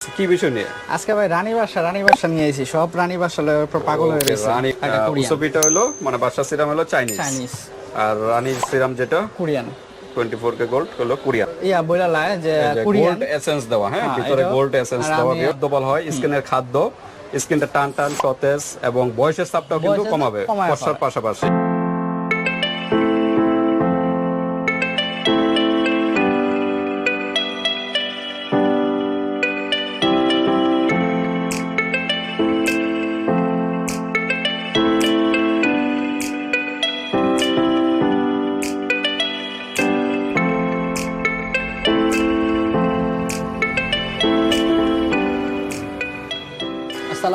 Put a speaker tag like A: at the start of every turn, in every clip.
A: কি বিষয় নিয়ে?
B: আজকে ভাই রানী বাসা রানী বাসা নিয়ে এসেছি সব রানী বাসা লয়ে পাগল হয়ে গেছে।
A: রানী উসবিটা হলো মানে বাদশা সিরাম হলো চাইনিজ।
B: চাইনিজ।
A: আর রানী সিরাম যেটা?
B: Korean.
A: Twenty four K gold হলো কোরিয়ান।
B: ইয়া বইলা লাই যে কোরিয়ান।
A: গোল্ড এসেন্স দেওয়া হ্যাঁ
B: হ্যাঁ,
A: ভিতরে গোল্ড এসেন্স দেওয়া হয় স্কিনের খাদ্য স্কিনটা টান টান সতেজ এবং বয়সের চাপটাও কিন্তু কমাবে বর্ষার পাশাপাশি।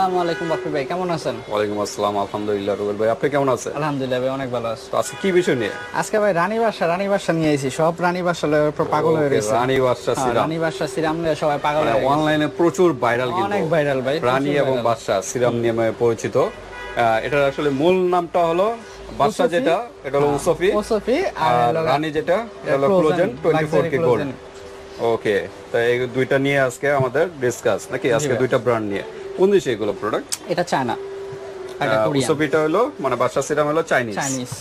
B: আসসালামু আলাইকুম ভাই কেমন আছেন?
A: ওয়ালাইকুম আসসালাম আলহামদুলিল্লাহ রুবেল ভাই আপনি কেমন আছেন?
B: আলহামদুলিল্লাহ ভাই অনেক ভালো আছি।
A: তো আজকে কি বিষয় নিয়ে?
B: আজকে ভাই রানী বাসা রানী বাসা নিয়ে এসেছি সব রানী বাসা লয়ে পুরো পাগল হয়ে গেছে
A: রানী
B: হ্যাঁ,
A: সিরাম
B: রানী বাসা সিরাম নিয়ে সবাই পাগল হয়ে গেছে।
A: অনলাইনে প্রচুর ভাইরাল কিন্তু।
B: অনেক viral ভাই,
A: রানী এবং। বাদশা সিরাম নিয়ে পরিচিত। এটার আসলে মূল নামটা হলো বাদশা যেটা এটা হলো উসফি।
B: ওসফি আর
A: রানী যেটা এটা হলো collagen twenty four
B: luxury
A: K gold okay তো এই দুইটা নিয়ে আজকে আমাদের ডিসকাস নাকি? আজকে দুইটা ব্র্যান্ড নিয়ে। কোন দেশে এগুলো প্রোডাক্ট
B: এটা চায়না এটা কোরিয়ান।
A: উসফিটা হলো মানে বাদশা সিরাম হলো চাইনিজ।
B: চাইনিজ।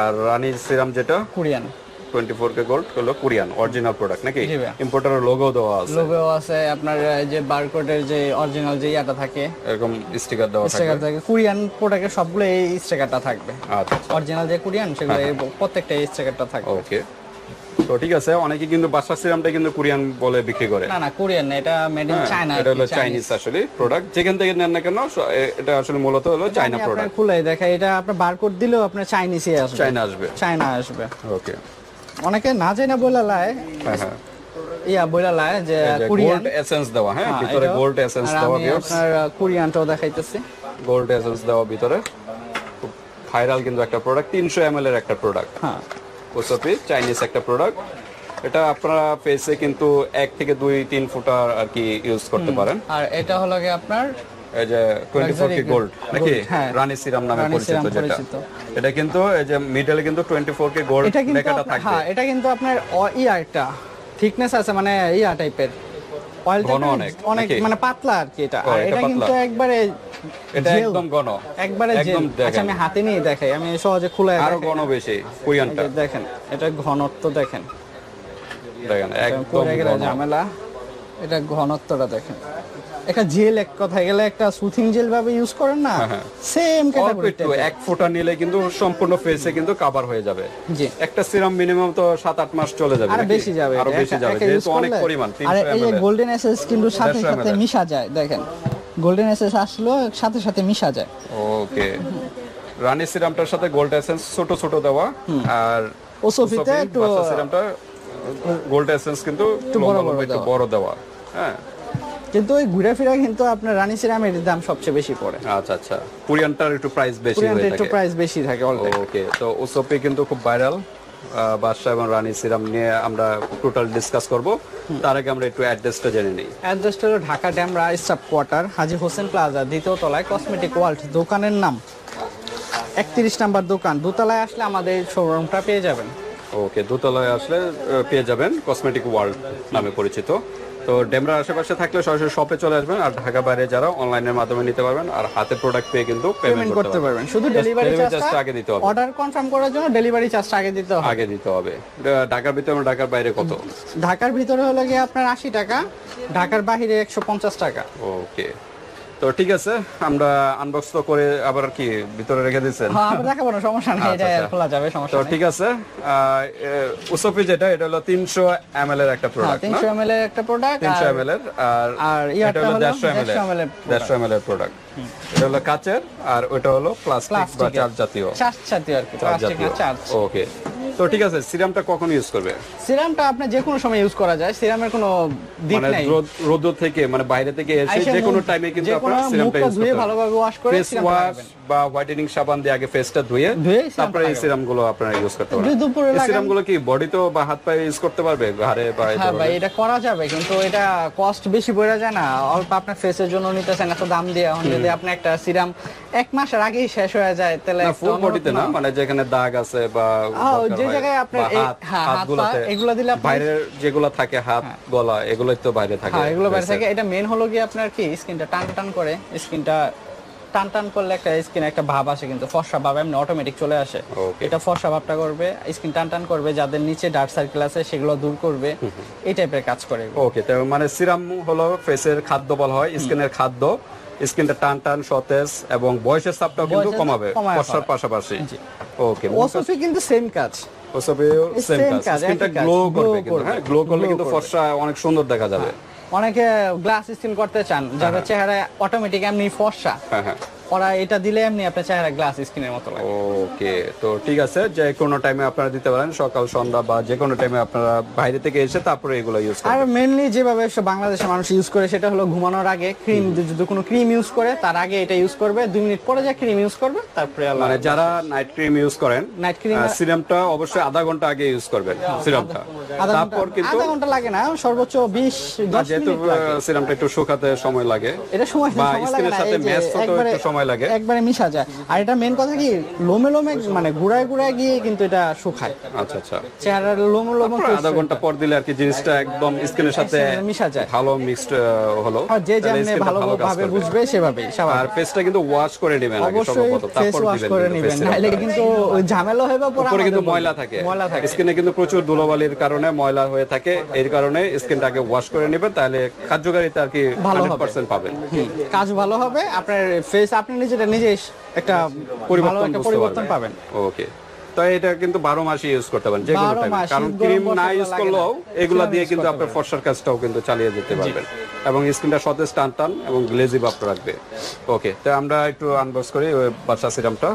A: আর রানী সিরাম যেটা?
B: Korean.
A: Twenty four K gold হলো কোরিয়ান অরিজিনাল প্রোডাক্ট নাকি? ইম্পোর্টারের লোগো দেওয়া আছে।
B: লোগো আছে আপনার যে বারকোডের যে অরিজিনাল যে ইয়াটা থাকে।
A: এরকম স্টিকার দেওয়া থাকে
B: স্টিকার থাকে। কোরিয়ান প্রোডাক্টের সবগুলো এই স্টিকারটা থাকবে।
A: আচ্ছা।
B: অরিজিনাল যে কোরিয়ান সেগুলো
A: হ্যাঁ,
B: প্রত্যেকটা এই স্টিকারটা থাকবে।
A: ওকে তো ঠিক আছে অনেকে কিন্তু বাদশা সিরামটা কিন্তু কোরিয়ান বলে বিক্রি করে।
B: না না কোরিয়ান না এটা মেড ইন চায়না
A: এটা হলো চাইনিজ আসলে প্রোডাক্ট যেখান থেকে নেন না কেন এটা আসলে মূলত হলো চাইনা প্রোডাক্ট
B: খুলে দেখা এটা আপনার বারকোড দিলেও আপনার চাইনিজই আসবে।
A: চাইনা আসবে।
B: চায়না আসবে।
A: ওকে
B: অনেকে না জানা বইলা লায়
A: হ্যাঁ হ্যাঁ।
B: ইয়া বইলা লায় যে কোরিয়ান।
A: গোল্ড এসেন্স দেওয়া হ্যাঁ
B: হ্যাঁ,
A: ভিতরে গোল্ড এসেন্স দেওয়া ভিউয়ার্স
B: আপনার কোরিয়ানটাও দেখাইতেছি।
A: গোল্ড এসেন্স দেওয়া ভিতরে। ভাইরাল কিন্তু একটা প্রোডাক্ট তিনশো এম এর একটা প্রোডাক্ট
B: হ্যাঁ।
A: ওসপি চাইনিজ একটা প্রোডাক্ট এটা আপনারা ফেসে কিন্তু এক থেকে দুই তিন ফুট আর কি ইউজ করতে পারেন।
B: আর এটা হলো গিয়ে আপনার
A: এই যে twenty four
B: Luxury
A: K gold নাকি?
B: হ্যাঁ।
A: রানী সিরাম নামে পরিচিত যেটা। এটা কিন্তু এই যে মিডলে কিন্তু টোয়েন্টি ফোর কে গোল্ড লেখাটা থাকবে।
B: হ্যাঁ এটা কিন্তু আপনার ইয়ারটা ইয়া থিকনেস আছে মানে ইয়া টাইপের অয়েলটা
A: ঘন অনেক,
B: অনেক মানে পাতলা আর কি এটা। আর
A: এটা
B: এটা কিন্তু একবারে
A: এটা একদম ঘন।
B: একবারে
A: একদম
B: আচ্ছা আমি হাতে নিয়ে দেখাই আমি সহজে খুলে আরও
A: ঘন বেশি কোরিয়ানটা
B: দেখেন এটা ঘনত্ব দেখেন।
A: একদম।
B: ঝামেলা। এটা ঘনত্বটা দেখেন। একটা জেল এক কথায় গেলে একটা সুথিং জেল ভাবে ইউজ করেন না?
A: হ্যাঁ।
B: সেম
A: অল্প
B: ক্যাটাগরি
A: এক ফোঁটা নিলে কিন্তু সম্পূর্ণ ফেসে কিন্তু কভার হয়ে যাবে।
B: জি।
A: একটা সিরাম মিনিমাম তো সাত আট মাস চলে যাবে আরও?
B: বেশি যাবে আরও।
A: বেশি যাবে যেহেতু অনেক পরিমাণ
B: আর এই যে গোল্ডেন এসএস কিন্তু সাথে সাথে মিশা যায় দেখেন। গোল্ডেন এসএস আসলো সাথে সাথে মিশা যায়।
A: ওকে রানী সিরামটার সাথে গোল্ড এসেন্স ছোট ছোট দেওয়া। আর
B: ওসফিতে একটু
A: সিরামটা গোল্ড এসেন্স কিন্তু
B: বড় দেওয়া।
A: হ্যাঁ।
B: কিন্তু ওই ঘুরে ফিরে কিন্তু আপনার রানী সিরামের দাম সবচেয়ে বেশি পড়ে।
A: আচ্ছা আচ্ছা। কোরিয়ানটার একটু প্রাইস বেশি হয়ে
B: একটু প্রাইস বেশি থাকে
A: ওকে তো উসপি কিন্তু খুব ভাইরাল বাদশা এবং রানী সিরাম নিয়ে আমরা টোটাল ডিসকাস করব। তার আগে আমরা একটু অ্যাড্রেসটা জেনে নিই।
B: অ্যাড্রেসটা হলো Dhaka Demra staff quarter Haji Hossain plaza দ্বিতীয় তলায় কসমেটিক ওয়ার্ল্ড দোকানের নাম। একত্রিশ নাম্বার দোকান দোতলায় আসলে আমাদের শোরুমটা পেয়ে যাবেন।
A: ওকে দোতলায় আসলে পেয়ে যাবেন কসমেটিক ওয়ার্ল্ড নামে পরিচিত। তো ডেমরার আশেপাশে থাকলে সরাসরি শপে চলে আসবেন আর ঢাকা বাইরে যারা অনলাইনের মাধ্যমে নিতে পারবেন আর হাতে প্রোডাক্ট পেয়ে কিন্তু
B: পেমেন্ট করতে পারবেন। শুধু ডেলিভারি চার্জটা
A: আগে দিতে হবে।
B: অর্ডার কনফার্ম করার জন্য ডেলিভারি চার্জটা আগে দিতে হবে।
A: আগে দিতে হবে। ঢাকার ভিতরে ঢাকার বাইরে কত?
B: ঢাকার ভিতরে হলো গিয়ে আপনার আশি টাকা ঢাকার বাইরে একশো পঞ্চাশ টাকা।
A: ওকে তো ঠিক আছে আমরা আনবক্স তো করে আবার কি ভিতরে রেখে দিচ্ছেন
B: হ্যাঁ আমরা দেখাবো না সমস্যা নেই
A: আচ্ছা,
B: এটা
A: আচ্ছা।
B: খোলা যাবে সমস্যা নেই।
A: ঠিক আছে উসফি যেটা এটা হলো তিনশো এম এর একটা প্রোডাক্ট না?
B: তিনশো এম এর একটা প্রোডাক্ট
A: তিনশো এম এর আর
B: আর
A: এটা হলো
B: হলো
A: দেড়শো এম এর
B: 150 ml এর
A: প্রোডাক্ট এটা হলো কাচের আর ওটা হলো প্লাস্টিক বা চার জাতীয়।
B: চার্জ জাতীয় আর কি প্লাস্টিক চার্জ।
A: ওকে তো ঠিক আছে সিরামটা কখন ইউজ করবে?
B: সিরামটা আপনি যে কোনো সময় ইউজ করা যায় সিরামের কোনো দিক
A: মানে
B: নাই।
A: রোদ রোদ থেকে মানে বাইরে থেকে এসে যে কোনো টাইমে কিন্তু আপনারা সিরামটা ইউজ করতে
B: ভালোভাবে ওয়াশ করে
A: ওয়াশ
B: লাগাবেন।
A: বা হোয়াইটেনিং সাবান দিয়ে আগে ফেসটা ধুয়ে তারপরে এই সিরামগুলো আপনারা ইউজ করতে পারেন
B: দুপুরে
A: এই
B: লাগান।
A: সিরামগুলো কি বডিতেও বা হাত পায়ে ইউজ করতে পারবে? ঘাড়ে বা
B: হ্যাঁ ভাই এটা করা যাবে কিন্তু এটা কস্ট বেশি পড়ে যায় না। অল্প আপনার ফেসের জন্য নিতেছেন এত দাম দিয়ে। এখন যদি আপনি একটা সিরাম এক মাসের আগেই শেষ হয়ে যায় তাহলে
A: ফুল বডিতে না? মানে যেখানে দাগ আছে বা
B: হ্যাঁ, যে জায়গায় আপনার
A: হাত
B: হ্যাঁ,
A: হাতগুলোতে
B: এগুলো দিলে
A: বাইরের যেগুলো থাকে হাত গলা এগুলোই তো বাইরে থাকে
B: হ্যাঁ এগুলো বাইরে থাকে। এটা মেন হলো কি আপনার কি স্কিনটা টান টান করে স্কিনটা টান টান করলে একটা স্কিনে একটা ভাব আসে কিন্তু ফর্সা ভাব এমনি অটোমেটিক চলে আসে। এটা ফর্সা ভাবটা করবে স্কিন টান টান করবে যাদের নিচে ডার্ক সার্কেল আছে সেগুলো দূর করবে এই টাইপের কাজ করে
A: ওকে তো মানে সিরাম হলো ফেসের খাদ্য বলা হয় স্কিনের খাদ্য। স্কিনটা টান টান সতেজ এবং বয়সের চাপটাও কিন্তু কমাবে ফর্সার পাশাপাশি। ওকে
B: ওসফি কিন্তু সেম কাজ।
A: ওসবেও সেম কাজ। স্কিনটা গ্লো করবে কিন্তু হ্যাঁ গ্লো করলে কিন্তু ফর্সা অনেক সুন্দর দেখা যাবে।
B: অনেকে গ্লাস স্কিন করতে চান যাদের চেহারা অটোমেটিক এমনি ফর্সা।
A: হ্যাঁ হ্যাঁ।
B: ওরা এটা দিলে এমনি আপনার চেহারা গ্লাস স্কিনের মতো লাগে।
A: ওকে তো ঠিক আছে যে কোনো টাইমে আপনারা দিতে পারেন সকাল সন্ধ্যা বা যে কোনো টাইমে আপনারা বাইরে থেকে এসে তারপরে এগুলো ইউজ
B: করেন
A: আর
B: মেনলি যেভাবে সব বাংলাদেশের মানুষ ইউজ করে সেটা হলো ঘুমানোর আগে ক্রিম যদি কোনো ক্রিম ইউজ করে তার আগে এটা ইউজ করবে দুই মিনিট পরে যা ক্রিম ইউজ করবে তারপরে
A: মানে যারা নাইট ক্রিম ইউজ করেন
B: নাইট ক্রিম
A: সিরামটা অবশ্যই আধা ঘণ্টা আগে ইউজ করবেন সিরামটা তারপর কিন্তু
B: আধা ঘণ্টা লাগে না সর্বোচ্চ বিশ
A: না,
B: দশ
A: যেহেতু
B: মিনিট লাগে।
A: সিরামটা একটু শুকাতে সময় লাগে।
B: এটা সময় লাগে
A: স্কিনের সাথে ম্যাচ
B: একবারে-
A: একটু সময় লাগে।
B: একবারে মিশা যায়। আর এটা মেন কথা কি লোমে লোমে মানে গুড়ায় গুড়ায় গিয়ে কিন্তু এটা শুকায়।
A: আচ্ছা আচ্ছা।
B: চেহারার লোম লোম
A: আধা ঘণ্টা পর দিলে আর কি জিনিসটা একদম স্কিনের সাথে
B: মিশা যায়।
A: ভালো মিক্সড হলো।
B: যে
A: তাহলে
B: যেমনি ভালো ভাবে বুঝবে সেভাবেই
A: আর ফেসটা কিন্তু ওয়াশ করে নেবেন আগে সর্বপ্রথম তারপর
B: ওয়াশ করে নেবেন। নাহলে কিন্তু ঝামেলা হইবে পরে
A: উপরে কিন্তু ময়লা থাকে।
B: ময়লা থাকে।
A: স্কিনে কিন্তু প্রচুর ধুলোবালির কারণে ময়লা হয়ে থাকে। এর কারণে স্কিনটাকে ওয়াশ করে নেবেন তাহলে কার্যকারিতা আর কি
B: ভালো
A: হান্ড্রেড
B: হবে।
A: পার্সেন্ট পাবেন।
B: কাজ ভালো হবে আপনার ফেস আপনি নিজেটা নিজে একটা
A: পরিবর্তন
B: পরিবর্তন পাবেন।
A: ওকে। তো এটা কিন্তু বারো মাসই ইউজ করতে পারেন যে কোনো
B: 12
A: টাইমে কারণ ক্রিম না। ইউজ করলেও এগুলা দিয়ে কিন্তু আপনার ফর্সার কাজটাও কিন্তু চালিয়ে যেতে পারবেন এবং স্কিনটা সতেজ টান টান এবং গ্লেজি ভাব রাখবে। ওকে তো আমরা একটু আনবক্স করি বাদশা সিরামটা।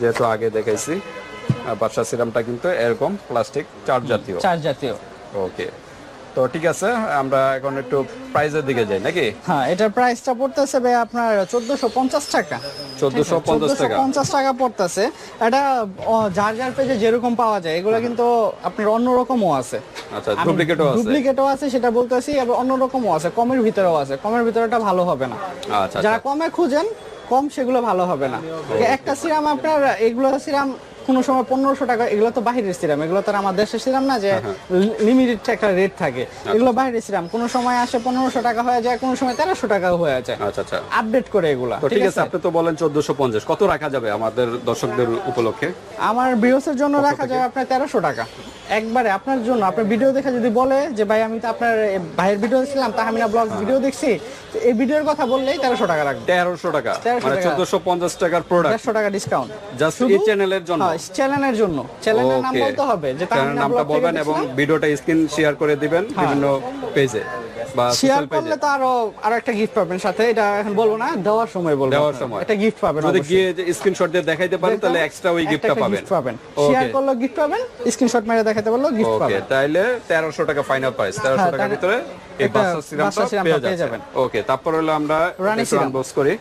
A: যেহেতু আগে দেখাইছি আর সিরামটা কিন্তু এরকম প্লাস্টিক চার জাতীয়।
B: চার জাতীয়।
A: ওকে। তো ঠিক আছে আমরা এখন একটু প্রাইজের দিকে যাই নাকি?
B: হ্যাঁ এটার প্রাইসটা পড়তেছে ভাই আপনার চোদ্দশো পঞ্চাশ টাকা।
A: চোদ্দশো পঞ্চাশ টাকা
B: পঞ্চাশ টাকা। পড়তেছে। এটা যার যার পেজে যেরকম পাওয়া যায় এগুলো কিন্তু আপনার অন্যরকমও আছে।
A: আচ্ছা ডুপ্লিকেটও আছে।
B: ডুপ্লিকেটও আছে সেটা বলতেছি আবার অন্যরকমও আছে কমের ভিতরেও আছে। কমের ভিতরেটা ভালো হবে না।
A: আচ্ছা
B: যারা কমে খুঁজেন কম সেগুলো ভালো হবে না। একটা সিরাম আপনার এগুলো সিরাম কোনো সময় পনেরোশো টাকা এগুলো তো বাহিরের সিরাম। এগুলো তো আমার দেশের সিরাম না যে
A: হ্যাঁ,
B: লিমিটেড একটা রেট থাকে। এগুলো বাহিরের সিরাম। কোনো সময় আসে পনেরোশো টাকা হয়ে যায় কোনো সময় তেরোশো টাকা হয়ে যায়।
A: আচ্ছা আচ্ছা।
B: আপডেট করে এগুলা
A: ঠিক আছে আপনি তো বলেন চোদ্দশো পঞ্চাশ। কত রাখা যাবে আমাদের দর্শকদের উপলক্ষে?
B: আমার ভিউসের জন্য রাখা যায় আপনার তেরোশো টাকা। একবারে আপনার জন্য আপনার ভিডিও দেখে যদি বলে যে ভাই আমি তো আপনার ভাইয়ের ভিডিও দেখছিলাম তাহমিনা ব্লগ ভিডিও দেখছি এই ভিডিওর কথা বললেই তেরোশো টাকা রাখবে।
A: তেরোশো টাকা।
B: 1300
A: মানে চোদ্দশো পঞ্চাশ টাকার প্রোডাক্ট
B: দেড়শো টাকা ডিসকাউন্ট
A: জাস্ট এই চ্যানেলের জন্য।
B: হ্যাঁ চ্যানেলের জন্য। চ্যানেলের নাম বলতে হবে যে
A: নামটা বলবেন এবং ভিডিওটা স্ক্রিন শেয়ার করে দিবেন বিভিন্ন পেজে বা
B: শেয়ার করলে তো আরও আরও একটা গিফট পাবেন সাথে। এটা এখন বলব না দেওয়ার সময় বলব
A: দেওয়ার সময়।
B: একটা গিফট পাবেন
A: যদি। গিয়ে স্ক্রিনশট দিয়ে দেখাইতে পারেন তাহলে এক্সট্রা ওই গিফটটা পাবেন।
B: পাবেন। শেয়ার করলেও গিফট পাবেন স্ক্রিনশট মেরে দেখাতে পারলেও গিফট
A: ওকে
B: পাবেন।
A: তাইলে তেরোশো টাকা ফাইনাল প্রাইস তেরোশো
B: হ্যাঁ,
A: টাকার ভিতরে এই বাচ্চা সিরামটা পেয়ে যাবেন। ওকে তারপর হলো আমরা
B: রানী সিরাম।
A: আনবক্স করি।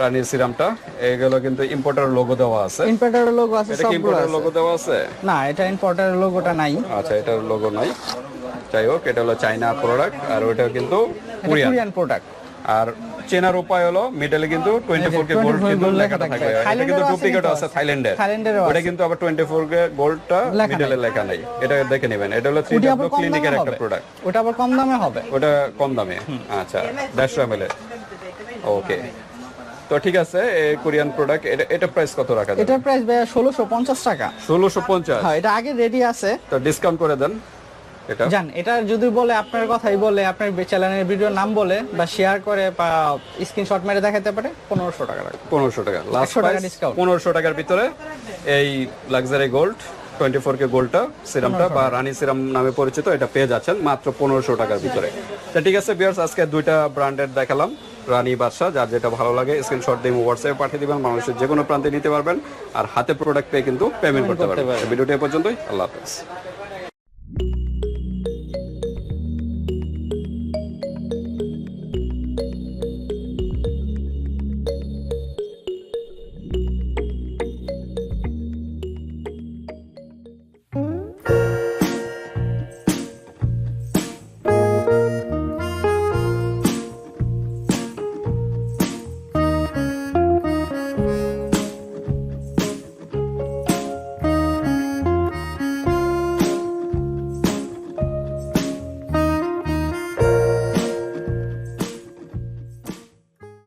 A: রানীর সিরামটা। এগুলো কিন্তু ইম্পোর্টার লোগো দেওয়া আছে।
B: ইম্পোর্টারের লোগো আছে
A: এটা
B: সবগুলো
A: ইম্পোর্টার লোগো দেওয়া আছে?
B: না এটা ইম্পোর্টারের লোগোটা নাই।
A: আচ্ছা এটার লোগো নাই। যাই হোক এটা হলো চাইনা প্রোডাক্ট আর ওটা কিন্তু কোরিয়ান
B: প্রোডাক্ট
A: আর চেনার উপায় হলো মিডলে কিন্তু টোয়েন্টি ফোর কে গোল্ড কিন্তু
B: লেখা।
A: এটা কিন্তু ডুপ্লিকেট আছে। থাইল্যান্ডের ওটা কিন্তু আবার টোয়েন্টি ফোর কে গোল্ডটা
B: লেখা
A: মিডলে লেখা নাই। এটা দেখে নেবেন। এটা হলো ক্লিনিকের একটা প্রোডাক্ট
B: ওটা আবার কম দামে হবে।
A: ওটা কম দামে। আচ্ছা দেড়শো এম এল ওকে তো ঠিক আছে কোরিয়ান প্রোডাক্ট এটা এটা প্রাইস কত রাখা
B: এটার প্রাইস ষোলোশো পঞ্চাশ টাকা।
A: ষোলোশো পঞ্চাশ।
B: হ্যাঁ এটা আগে রেডি আছে।
A: তো ডিসকাউন্ট করে দেন। এটা?
B: জান এটা যদি বলে আপনার কথাই বলে আপনার চ্যানেলের ভিডিওর নাম বলে বা শেয়ার করে বা স্ক্রিনশট মেরে দেখাতে পারে পনেরোশো টাকা
A: পনেরোশো টাকা। লাস্ট
B: টাকা
A: পনেরোশো টাকার ভিতরে এই luxury gold twenty four K গোল্ডটা সিরামটা বা রানী সিরাম নামে পরিচিত এটা পেয়ে যাচ্ছেন মাত্র পনেরোশো টাকার ভিতরে। তা ঠিক আছে বিয়ার্স আজকে দুইটা ব্র্যান্ডের দেখালাম রানী বাদশা যার যেটা ভালো লাগে স্ক্রিনশট দিয়ে হোয়াটসঅ্যাপে পাঠিয়ে দিবেন মানুষের যে কোনো প্রান্তে নিতে পারবেন আর হাতে প্রোডাক্ট পেয়ে কিন্তু পেমেন্ট করতে পারবেন। ভিডিওটি পর্যন্তই আল্লাহ হাফেজ।